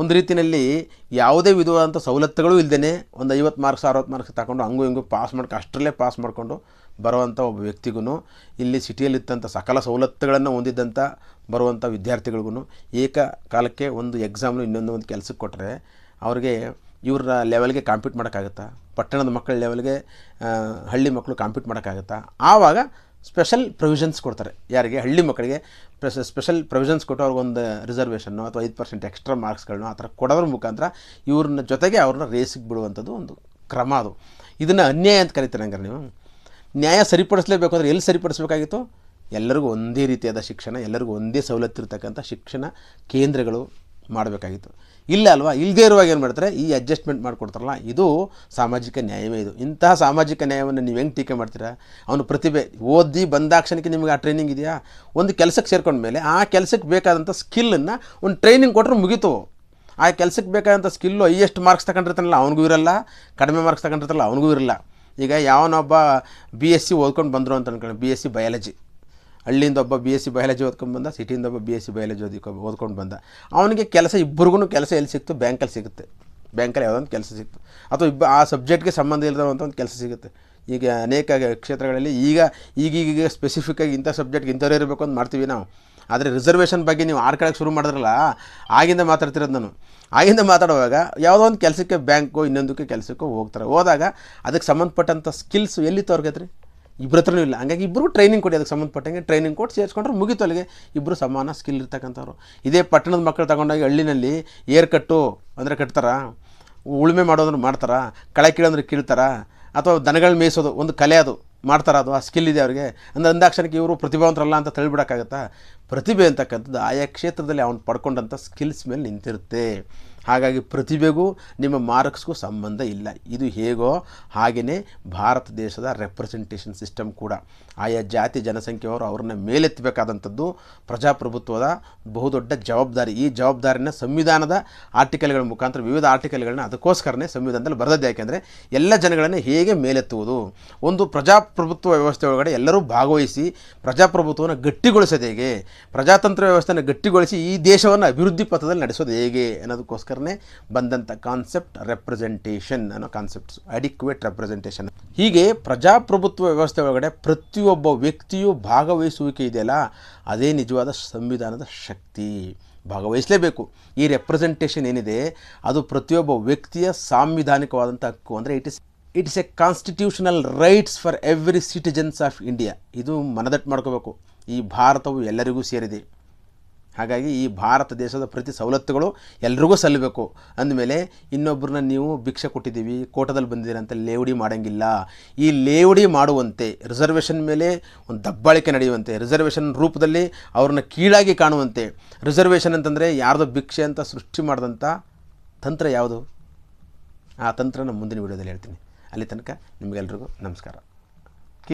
ಒಂದು ರೀತಿಯಲ್ಲಿ ಯಾವುದೇ ವಿಧವಾದಂಥ ಸವಲತ್ತುಗಳು ಇಲ್ಲದೇ ಒಂದು ಐವತ್ತು ಮಾರ್ಕ್ಸ್ ಅರವತ್ತು ಮಾರ್ಕ್ಸ್ ತಗೊಂಡು ಹಂಗೂ ಹಿಂಗೂ ಪಾಸ್ ಮಾಡ್ಕೊ ಅಷ್ಟರಲ್ಲೇ ಪಾಸ್ ಮಾಡಿಕೊಂಡು ಬರುವಂಥ ಒಬ್ಬ ವ್ಯಕ್ತಿಗೂ ಇಲ್ಲಿ ಸಿಟಿಯಲ್ಲಿದ್ದಂಥ ಸಕಲ ಸವಲತ್ತುಗಳನ್ನು ಹೊಂದಿದ್ದಂಥ ಬರುವಂಥ ವಿದ್ಯಾರ್ಥಿಗಳಿಗೂ ಏಕಕಾಲಕ್ಕೆ ಒಂದು ಎಕ್ಸಾಮ್ನು ಇನ್ನೊಂದು ಒಂದು ಕೆಲಸಕ್ಕೆ ಕೊಟ್ಟರೆ ಅವ್ರಿಗೆ ಇವ್ರ ಲೆವೆಲ್ಗೆ ಕಾಂಪೀಟ್ ಮಾಡೋಕ್ಕಾಗುತ್ತಾ? ಪಟ್ಟಣದ ಮಕ್ಕಳ ಲೆವೆಲ್ಗೆ ಹಳ್ಳಿ ಮಕ್ಕಳು ಕಾಂಪೀಟ್ ಮಾಡೋಕ್ಕಾಗುತ್ತಾ? ಆವಾಗ ಸ್ಪೆಷಲ್ ಪ್ರೊವಿಷನ್ಸ್ ಕೊಡ್ತಾರೆ. ಯಾರಿಗೆ? ಹಳ್ಳಿ ಮಕ್ಕಳಿಗೆ ಸ್ಪೆಷಲ್ ಪ್ರೊವಿಷನ್ಸ್ ಕೊಟ್ಟು ಅವ್ರಿಗೊಂದು ರಿಸರ್ವೇಷನ್ನು ಅಥವಾ ಐದು ಪರ್ಸೆಂಟ್ ಎಕ್ಸ್ಟ್ರಾ ಮಾರ್ಕ್ಸ್ಗಳನ್ನ ಆ ಥರ ಕೊಡೋದ್ರ ಮುಖಾಂತರ ಇವ್ರನ್ನ ಜೊತೆಗೆ ಅವ್ರನ್ನ ರೇಸಿಗೆ ಬಿಡುವಂಥದ್ದು ಒಂದು ಕ್ರಮ ಅದು. ಇದನ್ನು ಅನ್ಯಾಯ ಅಂತ ಕರಿತಾರೆ ಹಂಗಾರೆ ನೀವು? ನ್ಯಾಯ ಸರಿಪಡಿಸಲೇಬೇಕು ಅಂದರೆ ಎಲ್ಲಿ ಸರಿಪಡಿಸಬೇಕಾಗಿತ್ತು? ಎಲ್ಲರಿಗೂ ಒಂದೇ ರೀತಿಯಾದ ಶಿಕ್ಷಣ, ಎಲ್ಲರಿಗೂ ಒಂದೇ ಸವಲತ್ತು ಇರತಕ್ಕಂಥ ಶಿಕ್ಷಣ ಕೇಂದ್ರಗಳು ಮಾಡಬೇಕಾಗಿತ್ತು. ಇಲ್ಲ ಅಲ್ವಾ? ಇಲ್ಲದೇ ಇರುವಾಗ ಏನು ಮಾಡ್ತಾರೆ? ಈ ಅಡ್ಜಸ್ಟ್ಮೆಂಟ್ ಮಾಡಿಕೊಡ್ತಾರಲ್ಲ, ಇದು ಸಾಮಾಜಿಕ ನ್ಯಾಯವೇ ಇದು. ಇಂತಹ ಸಾಮಾಜಿಕ ನ್ಯಾಯವನ್ನು ನೀವು ಹೆಂಗೆ ಟೀಕೆ ಮಾಡ್ತೀರಾ? ಅವನು ಪ್ರತಿಭೆ. ಓದಿ ಬಂದಾಕ್ಷಣಕ್ಕೆ ನಿಮಗೆ ಆ ಟ್ರೈನಿಂಗ್ ಇದೆಯಾ? ಒಂದು ಕೆಲಸಕ್ಕೆ ಸೇರ್ಕೊಂಡ ಮೇಲೆ ಆ ಕೆಲಸಕ್ಕೆ ಬೇಕಾದಂಥ ಸ್ಕಿಲ್ಲನ್ನು ಒಂದು ಟ್ರೈನಿಂಗ್ ಕೊಟ್ಟರೆ ಮುಗೀತು. ಆ ಕೆಲಸಕ್ಕೆ ಬೇಕಾದಂಥ ಸ್ಕಿಲ್ಲು ಹೈಯೆಸ್ಟ್ ಮಾರ್ಕ್ಸ್ ತಗೊಂಡಿರ್ತಾನಲ್ಲ, ಅವನಿಗೂ ಇರಲ್ಲ. ಕಡಿಮೆ ಮಾರ್ಕ್ಸ್ ತಗೊಂಡಿರ್ತಲ್ಲ ಅವನಿಗೂ ಇರಲ್ಲ. ಈಗ ಯಾವನೊಬ್ಬ ಬಿ ಎಸ್ ಸಿ ಓದ್ಕೊಂಡು ಬಂದರು ಅಂತ ಅನ್ಕೊಳ್ಳಿ ಬಿ ಎಸ್ ಸಿ ಬಯಾಲಜಿ ಹಳ್ಳಿಯಿಂದ ಒಬ್ಬ ಬಿ ಎಸ್ ಸಿ ಬಯಾಲಜಿ ಓದ್ಕೊಂಡು ಬಂದ, ಸಿಟಿಯಿಂದ ಒಬ್ಬ ಬಿ ಎಸ್ ಸಿ ಬಯಾಲಜಿ ಓದಿ ಓದ್ಕೊಂಡು ಬಂದ. ಅವನಿಗೆ ಕೆಲಸ ಇಬ್ಬರಿಗೂ ಕೆಲಸ ಎಲ್ಲಿ ಸಿಕ್ತು? ಬ್ಯಾಂಕಲ್ಲಿ ಸಿಗುತ್ತೆ. ಬ್ಯಾಂಕಲ್ಲಿ ಯಾವುದೊಂದು ಕೆಲಸ ಸಿಕ್ತು. ಅಥವಾ ಇಬ್ಬ ಆ ಸಬ್ಜೆಕ್ಟ್ಗೆ ಸಂಬಂಧ ಇಲ್ಲದಂಥ ಒಂದು ಕೆಲಸ ಸಿಗುತ್ತೆ. ಈಗ ಅನೇಕ ಕ್ಷೇತ್ರಗಳಲ್ಲಿ ಈಗ ಈಗೀಗ ಸ್ಪೆಸಿಫಿಕ್ಕಾಗಿ ಇಂಥ ಸಬ್ಜೆಕ್ಟ್ಗೆ ಇಂಥವ್ರು ಇರಬೇಕು ಅಂತ ಮಾಡ್ತೀವಿ ನಾವು. ಆದರೆ ರಿಸರ್ವೇಷನ್ ಬಗ್ಗೆ ನೀವು ಆಡ್ಕೊಳ್ಳೋಕೆ ಶುರು ಮಾಡಿದ್ರಲ್ಲ, ಆಗಿಂದ ಮಾತಾಡ್ತಿರೋದು ನಾನು. ಆಗಿಂದ ಮಾತಾಡುವಾಗ ಯಾವುದೋ ಒಂದು ಕೆಲಸಕ್ಕೆ ಬ್ಯಾಂಕು, ಇನ್ನೊಂದಕ್ಕೆ ಕೆಲಸಕ್ಕೂ ಹೋಗ್ತಾರೆ. ಹೋದಾಗ ಅದಕ್ಕೆ ಸಂಬಂಧಪಟ್ಟಂಥ ಸ್ಕಿಲ್ಸ್ ಎಲ್ಲಿ ತೋರ್ಗತ್ರಿ? ಇಬ್ಬರ ಹತ್ರನೂ ಇಲ್ಲ. ಹಂಗಾಗಿ ಇಬ್ಬರು ಟ್ರೈನಿಂಗ್ ಕೊಡಿ. ಅದಕ್ಕೆ ಸಂಬಂಧಪಟ್ಟಂಗೆ ಟ್ರೈನಿಂಗ್ ಕೊಟ್ಟು ಸೇರಿಸ್ಕೊಂಡ್ರೆ ಮುಗಿತು ಅಲ್ಲಿಗೆ. ಇಬ್ಬರು ಸಮಾನ ಸ್ಕಿಲ್ ಇರ್ತಕ್ಕಂಥವ್ರು. ಇದೇ ಪಟ್ಟಣದ ಮಕ್ಕಳು ತಗೊಂಡೋಗಿ ಹಳ್ಳಿನಲ್ಲಿ ಏರ್ ಕಟ್ಟು ಅಂದರೆ ಕಟ್ತಾರ? ಉಳುಮೆ ಮಾಡೋದ್ರೆ ಮಾಡ್ತಾರಾ? ಕಳೆ ಕೀಳಂದ್ರೆ ಕೀಳ್ತಾರ? ಅಥವಾ ದನಗಳು ಮೇಯಿಸೋದು, ಒಂದು ಕಲೆ ಅದು ಮಾಡ್ತಾರ ಅದು? ಆ ಸ್ಕಿಲ್ ಇದೆ ಅವರಿಗೆ. ಅಂದರೆ ಅಂದಾಕ್ಷಣಕ್ಕೆ ಇವರು ಪ್ರತಿಭಾವಂತರಲ್ಲ ಅಂತ ತಳ್ಳಿಬಿಡೋಕ್ಕಾಗತ್ತಾ? ಪ್ರತಿಭೆ ಅಂತಕ್ಕಂಥದ್ದು ಆಯಾ ಕ್ಷೇತ್ರದಲ್ಲಿ ಅವನು ಪಡ್ಕೊಂಡಂಥ ಸ್ಕಿಲ್ಸ್ ಮೇಲೆ ನಿಂತಿರುತ್ತೆ. ಹಾಗಾಗಿ ಪ್ರತಿಭೆಗೂ ನಿಮ್ಮ ಮಾರ್ಕ್ಸ್ಗೂ ಸಂಬಂಧ ಇಲ್ಲ. ಇದು ಹೇಗೋ ಹಾಗೆಯೇ ಭಾರತ ದೇಶದ ರೆಪ್ರೆಸೆಂಟೇಷನ್ ಸಿಸ್ಟಮ್ ಕೂಡ. ಆಯಾ ಜಾತಿ ಜನಸಂಖ್ಯೆಯವರು ಅವ್ರನ್ನ ಮೇಲೆತ್ತಬೇಕಾದಂಥದ್ದು ಪ್ರಜಾಪ್ರಭುತ್ವದ ಬಹುದೊಡ್ಡ ಜವಾಬ್ದಾರಿ. ಈ ಜವಾಬ್ದಾರಿನ ಸಂವಿಧಾನದ ಆರ್ಟಿಕಲ್ಗಳ ಮುಖಾಂತರ, ವಿವಿಧ ಆರ್ಟಿಕಲ್ಗಳನ್ನ ಅದಕ್ಕೋಸ್ಕರನೇ ಸಂವಿಧಾನದಲ್ಲಿ ಬರೆದದ್ದು ಯಾಕೆಂದರೆ ಎಲ್ಲ ಜನಗಳನ್ನು ಹೇಗೆ ಮೇಲೆತ್ತುವುದು? ಒಂದು ಪ್ರಜಾಪ್ರಭುತ್ವ ವ್ಯವಸ್ಥೆ ಒಳಗಡೆ ಎಲ್ಲರೂ ಭಾಗವಹಿಸಿ ಪ್ರಜಾಪ್ರಭುತ್ವವನ್ನು ಗಟ್ಟಿಗೊಳಿಸೋದು ಹೇಗೆ? ಪ್ರಜಾತಂತ್ರ ವ್ಯವಸ್ಥೆಯನ್ನು ಗಟ್ಟಿಗೊಳಿಸಿ ಈ ದೇಶವನ್ನು ಅಭಿವೃದ್ಧಿ ಪಥದಲ್ಲಿ ನಡೆಸೋದು ಹೇಗೆ ಅನ್ನೋದಕ್ಕೋಸ್ಕರನೇ ಬಂದಂಥ ಕಾನ್ಸೆಪ್ಟ್ ರೆಪ್ರೆಸೆಂಟೇಷನ್ ಅನ್ನೋ ಕಾನ್ಸೆಪ್ಟ್ಸ್ ಅಡಿಕ್ವೇಟ್ ರೆಪ್ರೆಸೆಂಟೇಷನ್ ಹೀಗೆ ಪ್ರಜಾಪ್ರಭುತ್ವ ವ್ಯವಸ್ಥೆ ಒಳಗಡೆ ಪ್ರತಿಯೊಬ್ಬ ವ್ಯಕ್ತಿಯು ಭಾಗವಹಿಸುವಿಕೆ ಇದೆಯಲ್ಲ ಅದೇ ನಿಜವಾದ ಸಂವಿಧಾನದ ಶಕ್ತಿ. ಭಾಗವಹಿಸಲೇಬೇಕು. ಈ ರೆಪ್ರೆಸೆಂಟೇಷನ್ ಏನಿದೆ, ಅದು ಪ್ರತಿಯೊಬ್ಬ ವ್ಯಕ್ತಿಯ ಸಾಂವಿಧಾನಿಕವಾದಂಥ ಹಕ್ಕು. ಅಂದರೆ it is it's a constitutional rights for every citizens of India ಇದು ಮನದಟ್ಟು ಮಾಡ್ಕೋಬೇಕು. ಈ ಭಾರತವು ಎಲ್ಲರಿಗೂ ಸೇರಿದೆ. ಹಾಗಾಗಿ ಈ ಭಾರತ ದೇಶದ ಪ್ರತಿ ಸವಲತ್ತುಗಳು ಎಲ್ರಿಗೂ ಸಲ್ಲಬೇಕು. ಅಂದಮೇಲೆ ಇನ್ನೊಬ್ಬರನ್ನ ನೀವು ಭಿಕ್ಷೆ ಕೊಟ್ಟಿದ್ದೀವಿ, ಕೋಟದಲ್ಲಿ ಬಂದಿದ್ದೀರಿ ಅಂತ ಲೇವಡಿ ಮಾಡೋಂಗಿಲ್ಲ. ಈ ಲೇವಡಿ ಮಾಡುವಂತೆ, ರಿಸರ್ವೇಷನ್ ಮೇಲೆ ಒಂದು ದಬ್ಬಾಳಿಕೆ ನಡೆಯುವಂತೆ, ರಿಸರ್ವೇಷನ್ ರೂಪದಲ್ಲಿ ಅವ್ರನ್ನ ಕೀಳಾಗಿ ಕಾಣುವಂತೆ, ರಿಸರ್ವೇಷನ್ ಅಂತಂದರೆ ಯಾರ್ದೋ ಭಿಕ್ಷೆ ಅಂತ ಸೃಷ್ಟಿ ಮಾಡಿದಂಥ ತಂತ್ರ ಯಾವುದು? ಆ ತಂತ್ರ ನಾನು ಮುಂದಿನ ವಿಡಿಯೋದಲ್ಲಿ ಹೇಳ್ತೀನಿ. ಅಲ್ಲಿ ತನಕ ನಿಮಗೆಲ್ರಿಗೂ ನಮಸ್ಕಾರ.